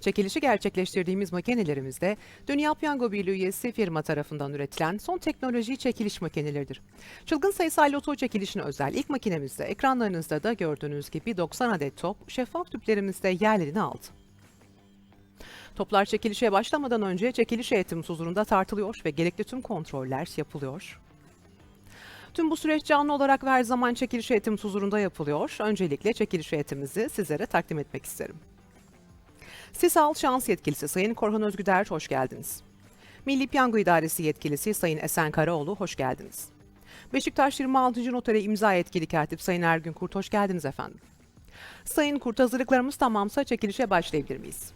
Çekilişi gerçekleştirdiğimiz makinelerimizde Dünya Piyango Birliği üyesi firma tarafından üretilen son teknoloji çekiliş makineleridir. Çılgın sayısal loto çekilişine özel ilk makinemizde ekranlarınızda da gördüğünüz gibi 90 adet top şeffaf tüplerimizde yerlerini aldı. Toplar çekilişe başlamadan önce çekiliş heyetimiz huzurunda tartılıyor ve gerekli tüm kontroller yapılıyor. Tüm bu süreç canlı olarak ve her zaman çekiliş heyetimiz huzurunda yapılıyor. Öncelikle çekiliş heyetimizi sizlere takdim etmek isterim. Sisal Şans Yetkilisi Sayın Korhan Özgüder hoş geldiniz. Milli Piyango İdaresi Yetkilisi Sayın Esen Karaoğlu hoş geldiniz. Beşiktaş 26. Notere imza yetkili katip Sayın Ergün Kurt hoş geldiniz efendim. Sayın Kurt hazırlıklarımız tamamsa çekilişe başlayabilir miyiz?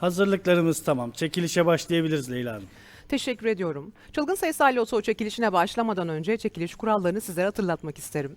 Hazırlıklarımız tamam. Çekilişe başlayabiliriz Leyla Hanım. Teşekkür ediyorum. Çılgın sayısal loto çekilişine başlamadan önce çekiliş kurallarını sizlere hatırlatmak isterim.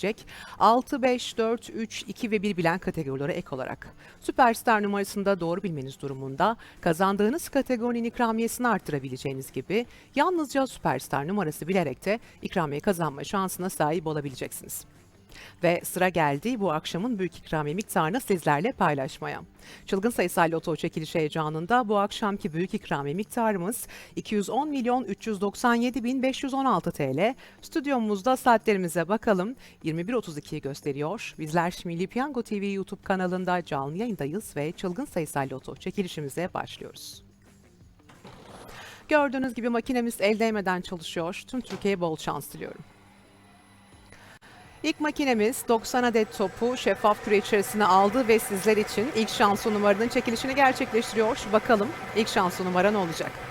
6, 5, 4, 3, 2 ve 1 bilen kategorilere ek olarak. Süperstar numarasını da doğru bilmeniz durumunda kazandığınız kategorinin ikramiyesini arttırabileceğiniz gibi yalnızca süperstar numarası bilerek de ikramiye kazanma şansına sahip olabileceksiniz. Ve sıra geldi bu akşamın büyük ikramiye miktarını sizlerle paylaşmaya. Çılgın sayısal loto çekiliş heyecanında bu akşamki büyük ikramiye miktarımız 210 milyon 397 bin 516 TL. Stüdyomuzda saatlerimize bakalım. 21.32'yi gösteriyor. Bizler Milli Piyango TV YouTube kanalında canlı yayındayız ve çılgın sayısal loto çekilişimize başlıyoruz. Gördüğünüz gibi makinemiz el değmeden çalışıyor. Tüm Türkiye'ye bol şans diliyorum. İlk makinemiz 90 adet topu şeffaf küre içerisine aldı ve sizler için ilk şansı numaranın çekilişini gerçekleştiriyor. Bakalım ilk şansı numara ne olacak?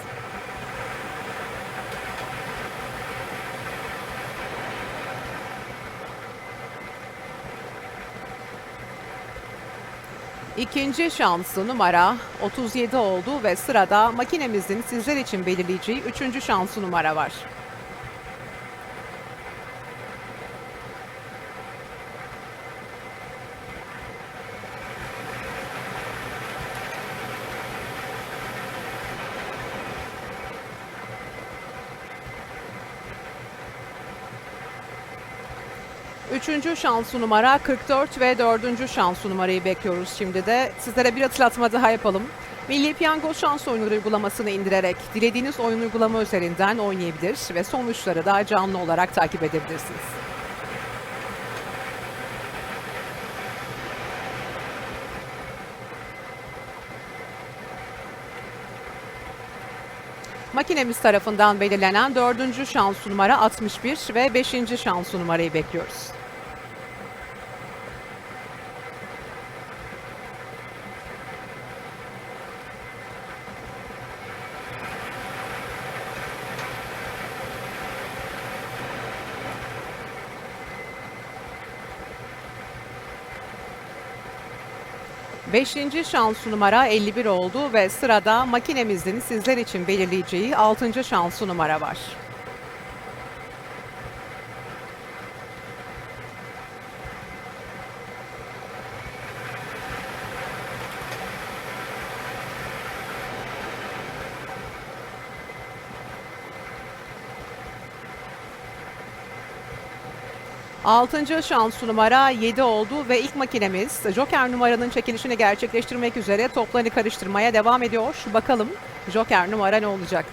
İkinci şanslı numara 37 oldu ve sırada makinemizin sizler için belirleyeceği üçüncü şanslı numara var. Üçüncü şanslı numara 44 ve dördüncü şanslı numarayı bekliyoruz şimdi de. Sizlere bir hatırlatma daha yapalım. Milli Piyango şans oyunları uygulamasını indirerek dilediğiniz oyun uygulama üzerinden oynayabilir ve sonuçları da canlı olarak takip edebilirsiniz. Makinemiz tarafından belirlenen dördüncü şans numara 61 ve beşinci şans numarayı bekliyoruz. Beşinci şans numara 51 oldu ve sırada makinemizin sizler için belirleyeceği altıncı şans numara var. Altıncı şans numara 7 oldu ve ilk makinemiz Joker numaranın çekilişini gerçekleştirmek üzere toplarını karıştırmaya devam ediyor. Bakalım Joker numara ne olacak?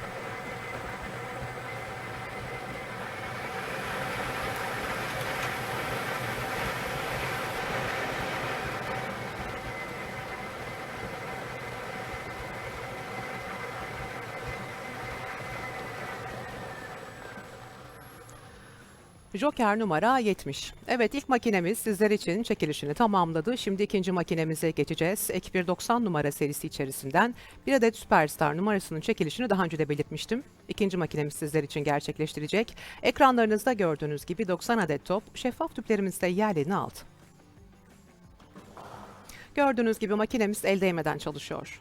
Joker numara 70. Evet ilk makinemiz sizler için çekilişini tamamladı. Şimdi ikinci makinemize geçeceğiz. Ek 190 numara serisi içerisinden bir adet Superstar numarasının çekilişini daha önce de belirtmiştim. İkinci makinemiz sizler için gerçekleştirecek. Ekranlarınızda gördüğünüz gibi 90 adet top şeffaf tüplerimizde yerlerini aldı. Gördüğünüz gibi makinemiz el değmeden çalışıyor.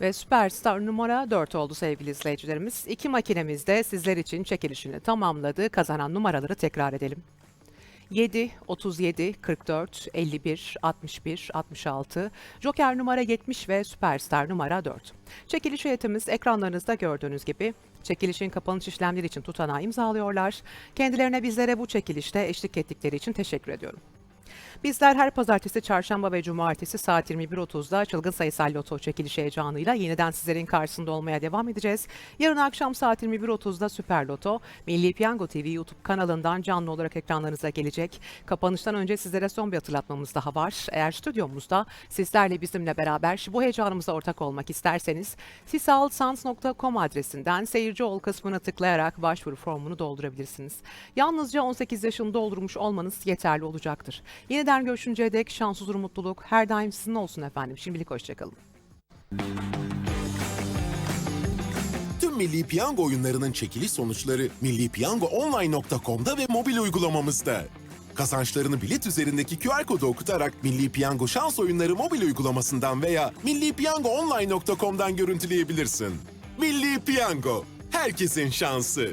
Ve Superstar numara 4 oldu sevgili izleyicilerimiz. İki makinemiz de sizler için çekilişini tamamladı. Kazanan numaraları tekrar edelim. 7, 37, 44, 51, 61, 66, Joker numara 70 ve Superstar numara 4. Çekiliş heyetimiz ekranlarınızda gördüğünüz gibi çekilişin kapanış işlemleri için tutanağı imzalıyorlar. Kendilerine bizlere bu çekilişte eşlik ettikleri için teşekkür ediyorum. Bizler her pazartesi, çarşamba ve cumartesi saat 21.30'da çılgın sayısal loto çekiliş heyecanıyla yeniden sizlerin karşısında olmaya devam edeceğiz. Yarın akşam saat 21.30'da Süper Loto, Milli Piyango TV YouTube kanalından canlı olarak ekranlarınıza gelecek. Kapanıştan önce sizlere son bir hatırlatmamız daha var. Eğer stüdyomuzda sizlerle bizimle beraber bu heyecanımıza ortak olmak isterseniz sisalsans.com adresinden seyirci ol kısmına tıklayarak başvuru formunu doldurabilirsiniz. Yalnızca 18 yaşını doldurmuş olmanız yeterli olacaktır. Yeniden görüşünceye dek şans, huzur, mutluluk her daim sizin olsun efendim. Şimdilik hoşçakalın. Tüm Milli Piyango oyunlarının çekiliş sonuçları millipiyangoonline.com'da ve mobil uygulamamızda. Kazançlarını bilet üzerindeki QR kodu okutarak Milli Piyango şans oyunları mobil uygulamasından veya millipiyangoonline.com'dan görüntüleyebilirsin. Milli Piyango, herkesin şansı.